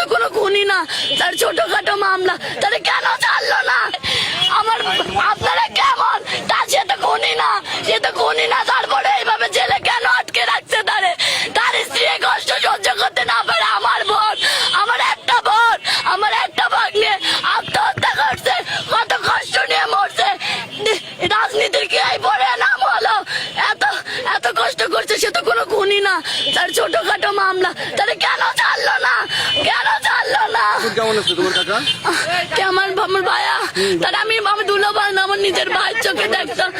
তো কোনো খুনি না। তার ছোটখাটো মামলা। তাহলে কেন ছাড়লো না? আমার আপনারা কেমন? তার সে তো খুনি না। সে তো খুনি না, তারপরে এইভাবে জেলে কেন আটকে রাখছে তারে? তার স্ত্রী কষ্ট সহ্য করতে না পারে আমার বোন। আমার একটা বোন, আমার একটা ভাগ নিয়ে আত্মহত্যা করছে, কত কষ্ট নিয়ে মরছে। রাজনীতির কি এই পরে নাম হলো? এত এত কষ্ট করছে, সে তো কোনো খুনি না। তার ছোটখাটো মামলা। তাহলে কেন ছাড়লো না? কেমন আছে তোমার কাকা? কে আমার আমার ভাইয়া? তার আমি আমি দুলো ভাই না আমার নিজের ভাইয়ের চোখে দেখতাম।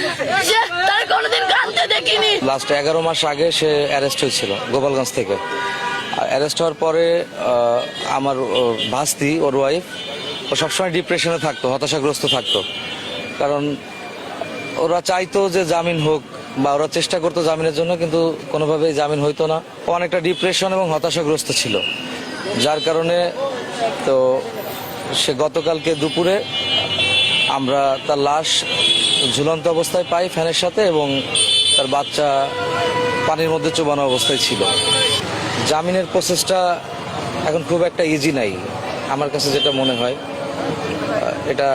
সে তার কোনোদিন কাঁদতে দেখিনি। লাস্ট এগারো মাস আগে সে অ্যারেস্ট হয়েছিল গোপালগঞ্জ থেকে। অ্যারেস্ট হওয়ার পরে আমার ভাস্তি ওর ওয়াইফ ও সবসময় ডিপ্রেশনে থাকতো হতাশাগ্রস্ত থাকতো। কারণ ওরা চাইতো যে জামিন হোক বা ওরা চেষ্টা করতো জামিনের জন্য কিন্তু কোনোভাবেই জামিন হইতো না। অনেকটা ডিপ্রেশন এবং হতাশাগ্রস্ত ছিল। যার কারণে তো সে গতকালকে দুপুরে আমরা তার লাশ ঝুলন্ত অবস্থায় পাই ফ্যানের সাথে এবং তার বাচ্চা পানির মধ্যে চোবানো অবস্থায় ছিল। জামিনের প্রসেসটা এখন খুব একটা ইজি নাই আমার কাছে যেটা মনে হয়। এটা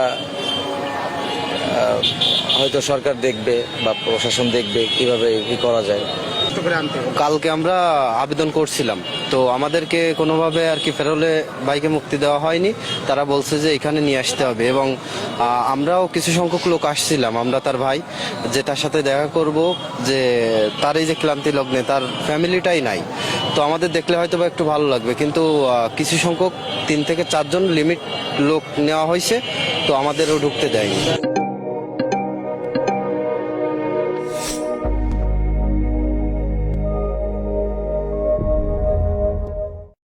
হয়তো সরকার দেখবে বা প্রশাসন দেখবে কীভাবে কি করা যায়। কালকে আমরা আবেদন করছিলাম। তো আমাদেরকে কোনোভাবে আর কি ফেরোলে বাইকে মুক্তি দেওয়া হয়নি। তারা বলছে যে এখানে নিয়ে আসতে হবে এবং আমরাও কিছু সংখ্যক লোক আসছিলাম, আমরা তার ভাই যে তার সাথে দেখা করব যে তার এই যে ক্লান্তি লগ্নে তার ফ্যামিলিটাই নাই। তো আমাদের দেখলে হয়তো বা একটু ভালো লাগবে, কিন্তু কিছু সংখ্যক তিন থেকে চারজন লিমিট লোক নেওয়া হয়েছে, তো আমাদেরও ঢুকতে দেয়নি।